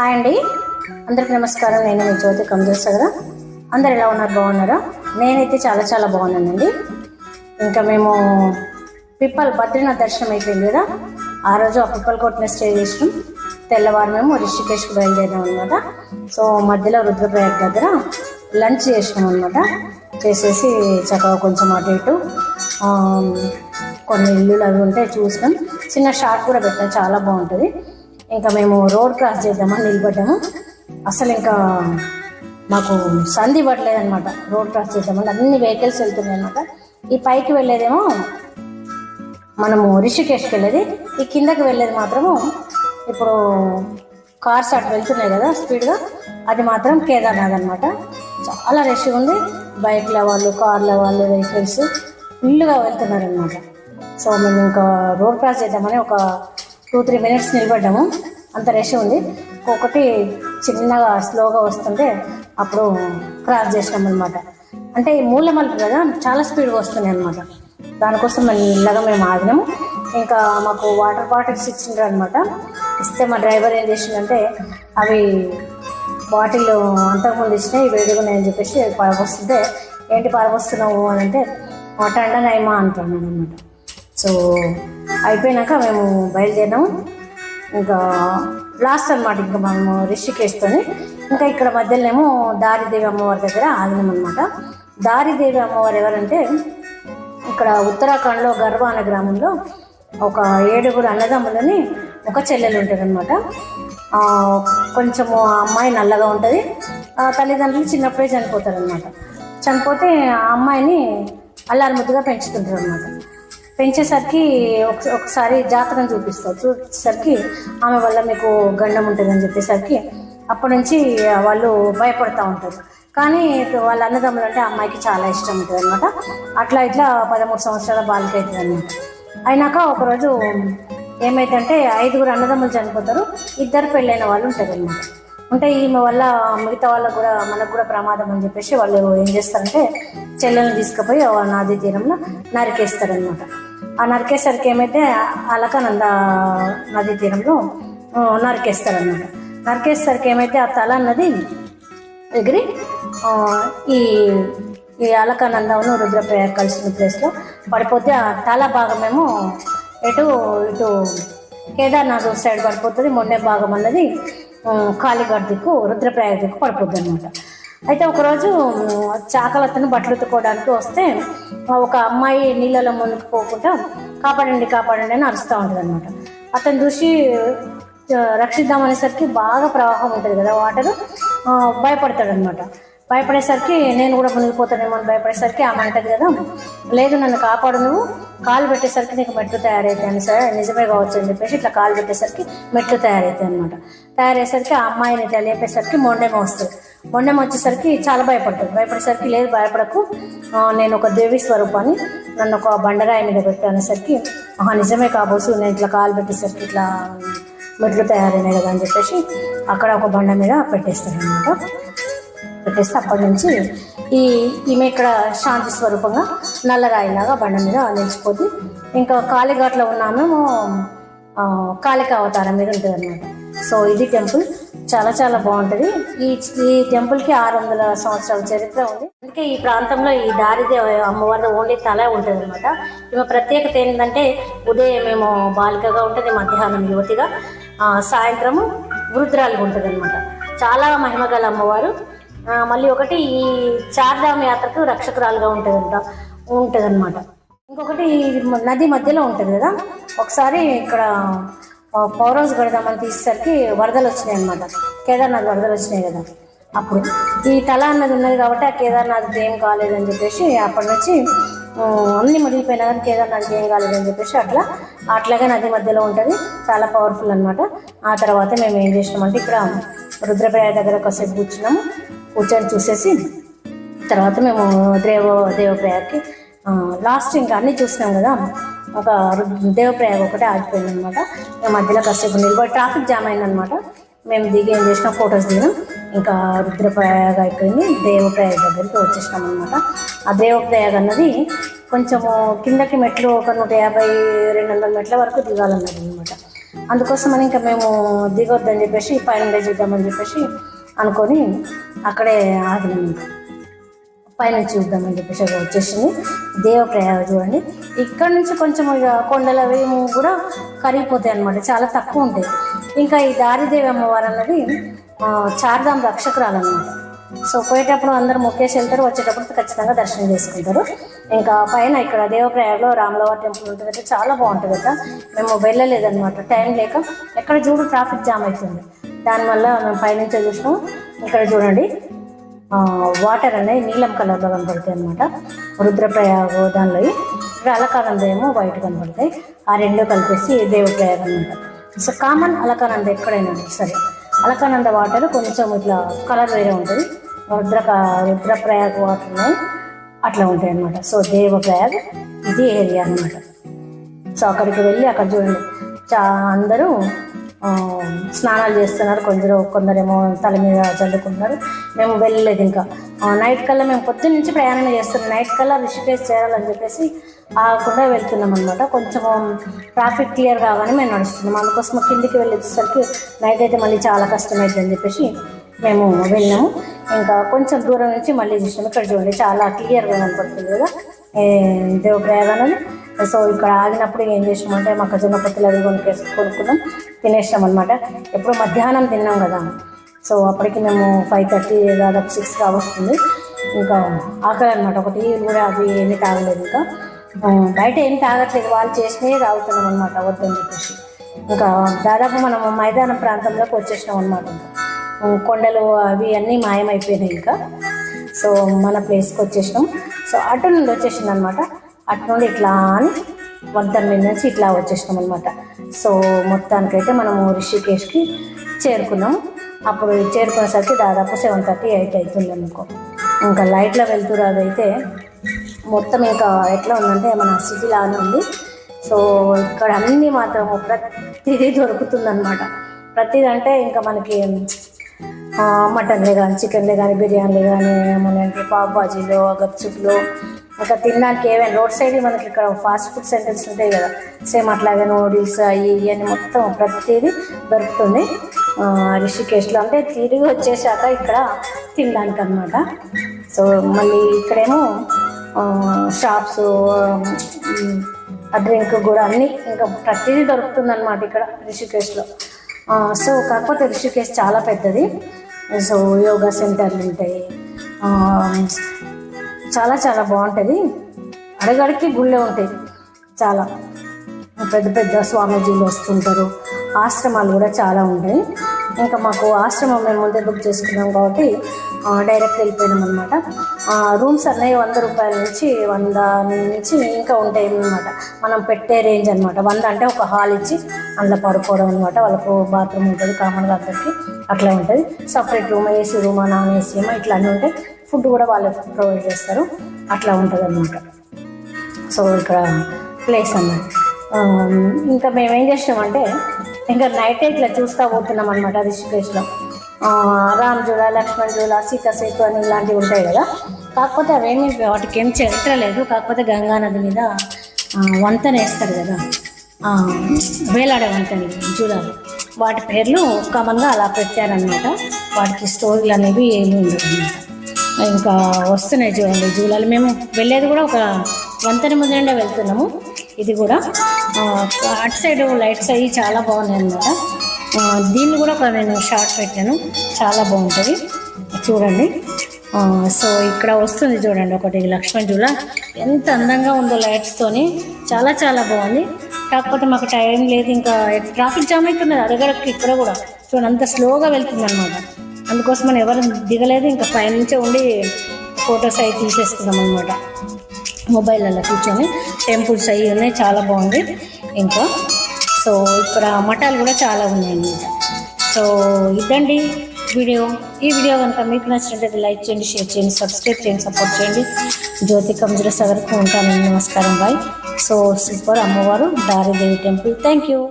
Hi అండి. అందరికి నమస్కారం. నేను మీ జ్యోతి కంజోస్ అందరు ఎలా ఉన్నారు? బాగున్నారా? నేనైతే చాలా చాలా బాగున్నానండి. ఇంకా మేము పిప్పల్ బద్రీనాథ్ దర్శనం అయిపోయింది కదా? ఆ రోజు ఆ పిప్పల్ కోట్న స్టే చేసినాం. తెల్లవారు మేము రిషికేష్కి బయలుదేరినాం అనమాట సో మధ్యలో రుద్రప్రయాగ్ దగ్గర లంచ్ చేసినాం అనమాట చేసేసి చక్కగా కొంచెం అటు ఇటు కొన్ని ఇల్లులు అవి ఉంటే చూసినాం. చిన్న షార్ట్ కూడా పెట్టాం. చాలా బాగుంటుంది. ఇంకా మేము రోడ్ క్రాస్ చేద్దామని నిలబడ్డాము. అసలు ఇంకా మాకు సంధి పడలేదన్నమాట రోడ్ క్రాస్ చేద్దామని అన్ని వెహికల్స్ వెళ్తున్నాయి అనమాట ఈ పైకి వెళ్ళేదేమో మనము రిషికేష్కి వెళ్ళేది. ఈ కిందకి వెళ్ళేది మాత్రము ఇప్పుడు కార్స్ అటు వెళ్తున్నాయి కదా స్పీడ్గా. అది మాత్రం కేదార్నాథ్ అనమాట చాలా రష్ ఉంది. బైక్ల వాళ్ళు కార్ల వాళ్ళు వెహికల్స్ ఫుల్గా వెళ్తున్నారు అనమాట సో మేము ఇంకా రోడ్ క్రాస్ చేద్దామని ఒక టూ త్రీ మినిట్స్ నిలబడ్డాము. అంత రష్ ఉంది. ఒకటి చిన్నగా స్లోగా వస్తుంటే అప్పుడు క్రాస్ చేసినాం అనమాట అంటే ఈ మూల మలుపు కదా చాలా స్పీడ్గా వస్తున్నాయి అనమాట దానికోసం మెల్లగా మేము ఆగినాము. ఇంకా మాకు వాటర్ బాటిల్స్ ఇచ్చిండ్రు అనమాట ఇస్తే మా డ్రైవర్ ఏం చేసిందంటే అవి బాటిల్ అంతకుముందు ఇచ్చినాయి వేడిగా అని చెప్పేసి పరగొస్తుంటే ఏంటి పరగొస్తున్నావు అని అంటే టండ నయమా అంటున్నాను అనమాట సో అయిపోయినాక మేము బయలుదేరాము ఇంకా లాస్ట్ అనమాట ఇంకా మేము రిషికేస్తోని ఇంకా ఇక్కడ మధ్యలోనేమో దారిదేవి అమ్మవారి దగ్గర ఆగినాం అనమాట దారిదేవి అమ్మవారు ఎవరంటే ఇక్కడ ఉత్తరాఖండ్లో గర్వ అనే గ్రామంలో ఒక ఏడుగురు అన్నదమ్ములని ఒక చెల్లెలు ఉంటారనమాట కొంచెము ఆ అమ్మాయి నల్లగా ఉంటుంది. ఆ తల్లిదండ్రులు చిన్నప్పుడే చనిపోతారనమాట చనిపోతే ఆ అమ్మాయిని అల్లారి ముద్దుగా పెంచుతుంటారు అనమాట పెంచేసరికి ఒకసారి జాతకం చూపిస్తారు చూసేసరికి ఆమె వల్ల మీకు గండం ఉంటుందని చెప్పేసరికి అప్పటి నుంచి వాళ్ళు భయపడతా ఉంటారు. కానీ వాళ్ళ అన్నదమ్ములు అంటే అమ్మాయికి చాలా ఇష్టం ఉంటుంది అనమాట అట్లా ఇట్లా పదమూడు సంవత్సరాల బాలిక అవుతుంది అనమాట అయినాక ఒకరోజు ఏమైందంటే ఐదుగురు అన్నదమ్ములు చనిపోతారు. ఇద్దరు పెళ్ళైన వాళ్ళు ఉంటారు అనమాట ఉంటే ఈమె వల్ల మిగతా వాళ్ళకు కూడా మనకు కూడా ప్రమాదం అని చెప్పేసి వాళ్ళు ఏం చేస్తారంటే చెల్లెల్ని తీసుకుపోయి ఆ తీరంలో నరికేస్తారనమాట ఆ నరికేసరికి ఏమైతే అలకనంద నదీ తీరంలో ఆ, నరికేస్తారనమాట నరికేసరికి ఏమైతే ఆ తల అన్నది ఎగిరి ఈ ఈ అలకానందమును రుద్రప్రయాగ కలిసిన ప్లేస్లో పడిపోతే ఆ తల భాగమేమో ఎటు ఇటు కేదార్నాథ్ సైడ్ పడిపోతుంది మొన్నే భాగం అన్నది ఆ, కాళీఘాట్ దిక్కు రుద్రప్రయాగ దిక్కు పడిపోద్ది అనమాట అయితే ఒకరోజు ఉమ్, చాకలతను బట్టలు ఉతుక్కోవడానికి వస్తే ఒక అమ్మాయి నీళ్ళలో మునిగిపోకుండా కాపాడండి కాపాడండి అని అరుస్తూ ఉంటుంది అనమాట అతను చూసి రక్షిద్దామనేసరికి బాగా ప్రవాహం ఉంటుంది కదా వాటర్ భయపడతాడు అనమాట భయపడేసరికి నేను కూడా మునిగిపోతానేమో అని భయపడేసరికి ఆమె అంటది కదా. లేదు నన్ను కాపాడు నువ్వు. కాలు పెట్టేసరికి నీకు మెట్లు తయారవుతాయి సరే. నిజమే కావచ్చు అని చెప్పేసి ఇట్లా కాలు పెట్టేసరికి మెట్లు తయారవుతాయి అనమాట తయారయ్యేసరికి ఆ అమ్మాయిని ఇట్లా లేపేసరికి మొండెమ వస్తుంది. మొండెమ వచ్చేసరికి చాలా భయపడుతుంది భయపడేసరికి లేదు భయపడకు. నేను ఒక దేవి స్వరూపాన్ని నన్ను ఒక బండరాయి మీద పెట్టానేసరికి ఆహా నిజమే కాబోసు నేను ఇట్లా కాలు పెట్టేసరికి ఇట్లా మెట్లు తయారైనాయి కదా అని చెప్పేసి అక్కడ ఒక బండ మీద పెట్టేస్తాడు అనమాట పెట్టేస్తే అప్పటి నుంచి ఈ ఈమె ఇక్కడ శాంతి స్వరూపంగా నల్లరాయిలాగా బండ మీద నిలిచిపోద్ది. ఇంకా కాళీఘాట్లో ఉన్నామేమో మేము కాళిక అవతారం మీద ఉంటుంది అనమాట సో ఇది టెంపుల్. చాలా చాలా బాగుంటుంది. ఈ ఈ టెంపుల్కి ఆరు వందల సంవత్సరాల చరిత్ర ఉంది. అందుకే ఈ ప్రాంతంలో ఈ దారిదే అమ్మవారి ఓన్లీ తల ఉంటుంది అనమాట ఈమె ప్రత్యేకత ఏంటంటే ఉదయం మేము బాలికగా ఉంటుంది మధ్యాహ్నం యువతిగా. సాయంత్రము వృద్ధురాలుగా ఉంటుంది అనమాట చాలా మహిమగల అమ్మవారు. మళ్ళీ ఒకటి ఈ చార్ధామ్ యాత్రకు రక్షకురాలుగా ఉంటుందంట ఉంటుందన్నమాట. ఇంకొకటి నది మధ్యలో ఉంటుంది కదా ఒకసారి ఇక్కడ పౌరౌస్ గడదామని తీసేసరికి వరదలు వచ్చినాయి అనమాట కేదార్నాథ్ వరదలు వచ్చినాయి కదా అప్పుడు. ఈ తల అన్నది ఉన్నది కాబట్టి ఆ కేదార్నాథ్కి ఏం కాలేదని చెప్పేసి అప్పటి నుంచి అన్ని మునిగిపోయినా కానీ కేదార్నాథ్కి ఏం కాలేదని చెప్పేసి అట్లా అట్లాగే నది మధ్యలో ఉంటుంది చాలా పవర్ఫుల్ అనమాట ఆ తర్వాత మేము ఏం చేసినామంటే ఇక్కడ రుద్రప్రయాగ దగ్గర కాసేపు కూర్చున్నాము. కూర్చొని చూసేసి తర్వాత మేము దేవ దేవప్రయాగ్కి లాస్ట్ ఇంకా అన్నీ చూసినాం కదా ఒక దేవప్రయాగ ఒకటే ఆగిపోయింది అనమాట మేము మధ్యలో కాసేపు నిలబడి ట్రాఫిక్ జామ్ అయిందనమాట. మేము దిగి ఏం చేసినాం ఫొటోస్ దిగినాం. ఇంకా రుద్రప్రయాగ అయిపోయింది దేవప్రయాగ దగ్గరికి వచ్చేసినాం అనమాట ఆ దేవప్రయాగ అన్నది కొంచెము కిందకి మెట్లు ఒక నూట యాభై రెండు వందల మెట్ల వరకు దిగాలన్నది అనమాట అందుకోసమని ఇంకా మేము దిగొద్దని చెప్పేసి పైన చూద్దామని చెప్పేసి అనుకొని అక్కడే ఆగినాం. పైన చూద్దామని చెప్పేసి అక్కడ వచ్చేసింది. దేవప్రయాగ చూడండి. ఇక్కడ నుంచి కొంచెం ఇక కొండల వేము కూడా కరిగిపోతాయి అన్నమాట. చాలా తక్కువ ఉంటాయి. ఇంకా ఈ దారిదేవి అమ్మవారు అన్నది చార్ధాం చార్ధామ్ రక్షకురాలు అనమాట సో పోయేటప్పుడు అందరూ మొక్కేసి వెళ్తారు. వచ్చేటప్పుడు ఖచ్చితంగా దర్శనం చేసుకుంటారు. ఇంకా పైన ఇక్కడ దేవప్రయాగలో రామలవారి టెంపుల్ ఉంటుంది చాలా బాగుంటుంది కదా మేము వెళ్ళలేదన్నమాట టైం లేక ఎక్కడ చూడు ట్రాఫిక్ జామ్ అవుతుంది. దానివల్ల మేము పైనుంచి చూసినాం? ఇక్కడ చూడండి. వాటర్ అనేవి నీలం కలర్లో కనపడతాయి అనమాట రుద్రప్రయాగ దానిలో ఇక్కడ అలకానంద ఏమో వైట్ కనపడతాయి. ఆ రెండు కలిపేసి దేవప్రయాగ అనమాట సో కామన్ అలకానంద ఎక్కడైనా సరే. అలకానంద వాటర్ కొంచెం ఇట్లా కలర్ వేరే ఉంటుంది. రుద్ర రుద్రప్రయాగ వాటర్ అట్లా ఉంటాయి అనమాట సో దేవప్రయాగ ఇది ఏరియా అనమాట సో అక్కడికి వెళ్ళి అక్కడ చూడండి. చా అందరూ స్నానాలు చేస్తున్నారు. కొందరు కొందరేమో తల మీద చల్లుకుంటున్నారు. మేము వెళ్ళలేదు ఇంకా. నైట్ కల్లా మేము పొద్దున్న నుంచి ప్రయాణం చేస్తున్నాం. నైట్ కల్లా రిషికేష్ చేరాలని చెప్పేసి ఆగకుండా వెళ్తున్నాం అనమాట కొంచెం ట్రాఫిక్ క్లియర్ కాగానే మేము నడుస్తున్నాం. అందుకోసం కిందికి వెళ్ళేసరికి నైట్ అయితే మళ్ళీ చాలా కష్టమైంది అని చెప్పేసి మేము వెళ్ళాము. ఇంకా కొంచెం దూరం నుంచి మళ్ళీ చూసినాము ఇక్కడ చూడండి చాలా క్లియర్గా కనపడుతుంది కదా. ఏ, దేవప్రయాగ సో ఇక్కడ ఆగినప్పుడు ఏం చేసామంటే మొక్కజొన్న పొత్తులు అవి కొనుక్కేసి కొనుక్కున్నాం. తినేసాం అనమాట ఎప్పుడు మధ్యాహ్నం తిన్నాం కదా. సో అప్పటికి మేము ఫైవ్ థర్టీ దాదాపు సిక్స్ వస్తుంది ఇంకా ఆకలి అనమాట ఒకటి కూడా అవి ఏమీ తాగలేదు ఇంకా. బయట ఏం తాగట్లేదు. వాళ్ళు చేసినవి తాగుతున్నాం అనమాట వద్దని చెప్పేసి. ఇంకా దాదాపు మనం మైదానం ప్రాంతంలోకి వచ్చేసినాం అనమాట కొండలు అవి అన్నీ మాయమైపోయినాయి ఇంకా. సో మన ప్లేస్కి వచ్చేసినాం. సో అటు నుండి వచ్చేసింది అనమాట అట్నుండి ఇట్లా అని వన్ మీద నుంచి ఇట్లా వచ్చేసినాం అనమాట సో మొత్తానికైతే మనము రిషికేష్కి చేరుకున్నాం. అప్పుడు చేరుకునేసరికి దాదాపు సెవెన్ థర్టీ ఎయిట్ అవుతుంది అనుకో. ఇంకా లైట్లో వెళ్తురు అదైతే మొత్తం ఇంకా ఎట్లా ఉందంటే మన సిటీ లాగానే ఉంది. సో ఇక్కడ అన్నీ మాత్రం ప్రతిదీ దొరుకుతుందన్నమాట. ప్రతిది అంటే ఇంకా మనకి మటన్లే కానీ చికెన్లే కానీ బిర్యానీలే కానీ మనకి పావ్ బాజీలు గప్చుప్లు ఇంకా తినడానికి ఏమైనా రోడ్ సైడ్ మనకి ఇక్కడ ఫాస్ట్ ఫుడ్ సెంటర్స్ ఉంటాయి కదా సేమ్ అట్లాగే నూడిల్స్ అవి ఇవన్నీ మొత్తం ప్రతిదీ దొరుకుతుంది. రిషికేశ్లో రిషికేష్లో అంటే తిరిగి వచ్చేసాక ఇక్కడ తినడానికి అనమాట సో మళ్ళీ ఇక్కడేమో షాప్స్ ఆ డ్రింక్ కూడా అన్నీ ఇంకా ప్రతిదీ దొరుకుతుంది అనమాట ఇక్కడ రిషికేష్లో. సో కాకపోతే రిషికేష్ చాలా పెద్దది. సో యోగా సెంటర్లు ఉంటాయి. చాలా చాలా బాగుంటుంది. అడగడికి గుళ్ళే ఉంటాయి. చాలా. పెద్ద పెద్ద స్వామీజీలు వస్తుంటారు. ఆశ్రమాలు కూడా చాలా ఉంటాయి. ఇంకా మాకు ఆశ్రమం మేము ముందే బుక్ చేసుకున్నాం కాబట్టి డైరెక్ట్ వెళ్ళిపోయినాం అనమాట రూమ్స్ అనేవి వంద రూపాయల నుంచి వంద నుంచి ఇంకా ఉంటాయి అనమాట మనం పెట్టే రేంజ్ అనమాట వంద అంటే ఒక హాల్ ఇచ్చి అందులో పడుకోవడం అనమాట వాళ్ళకు బాత్రూమ్ ఉంటుంది కామన్గా అందరికి అట్లా ఉంటుంది. సపరేట్ రూమ్ ఏసీ రూమా నాన్ ఏసీ ఏమో ఇట్లా అన్నీ ఉంటాయి. ఫుడ్ కూడా వాళ్ళే ప్రొవైడ్ చేస్తారు. అట్లా ఉంటుంది అన్నమాట సో ఇక్కడ ప్లేస్ అన్నమాట. ఇంకా మేము ఏం చేసినామంటే ఇంకా నైట్ ఇట్లా చూస్తూ పోతున్నాం అనమాట రిషికేశ్లో రామ్ జూల లక్ష్మణ్ జూల సీత సేతు అని ఇలాంటివి ఉంటాయి కదా. కాకపోతే అవేమి వాటికి ఏం చరిత్ర లేదు. కాకపోతే గంగా నది మీద వంతన వంతెన వేస్తారు కదా. వేలాడే వంతని జూలాలు వాటి పేర్లు కామన్గా అలా పెట్టారనమాట వాటికి స్టోరీలు అనేవి ఏమీ ఉండవు అనమాట ఇంకా వస్తున్నాయి చూడండి జూలాలు. మేము వెళ్ళేది కూడా ఒక వంతెన ముందే వెళ్తున్నాము. ఇది కూడా అటు సైడ్ లైట్స్ అవి చాలా బాగున్నాయి అనమాట దీన్ని కూడా ఒక నేను షార్ట్ పెట్టాను. చాలా బాగుంటుంది. చూడండి. సో ఇక్కడ వస్తుంది చూడండి ఒకటి లక్ష్మణ్ జూల. ఎంత అందంగా ఉందో లైట్స్తోని చాలా చాలా బాగుంది. కాకపోతే మాకు టైం లేదు ఇంకా ట్రాఫిక్ జామ్ అవుతున్నది అడగడకి ఇక్కడ కూడా. చూడండి అంత స్లోగా వెళ్తుంది అనమాట అందుకోసం మనం ఎవరు దిగలేదు ఇంకా పైనుంచే ఉండి ఫొటోస్ అవి తీసేసుకున్నాం అనమాట మొబైల్లో కూర్చొని టెంపుల్స్ అవి ఉన్నాయి చాలా బాగుంది ఇంకా. సో ఇక్కడ మఠాలు కూడా చాలా ఉన్నాయి అన్నమాట. సో ఇదండి వీడియో. ఈ వీడియో కనుక మీకు నచ్చినట్లయితే లైక్ చేయండి షేర్ చేయండి సబ్స్క్రైబ్ చేయండి సపోర్ట్ చేయండి. జ్యోతి కంజుల సగర్కు ఉంటానండి నమస్కారం బాయ్. సో సూపర్ అమ్మవారు దారిదేవి టెంపుల్. Thank you.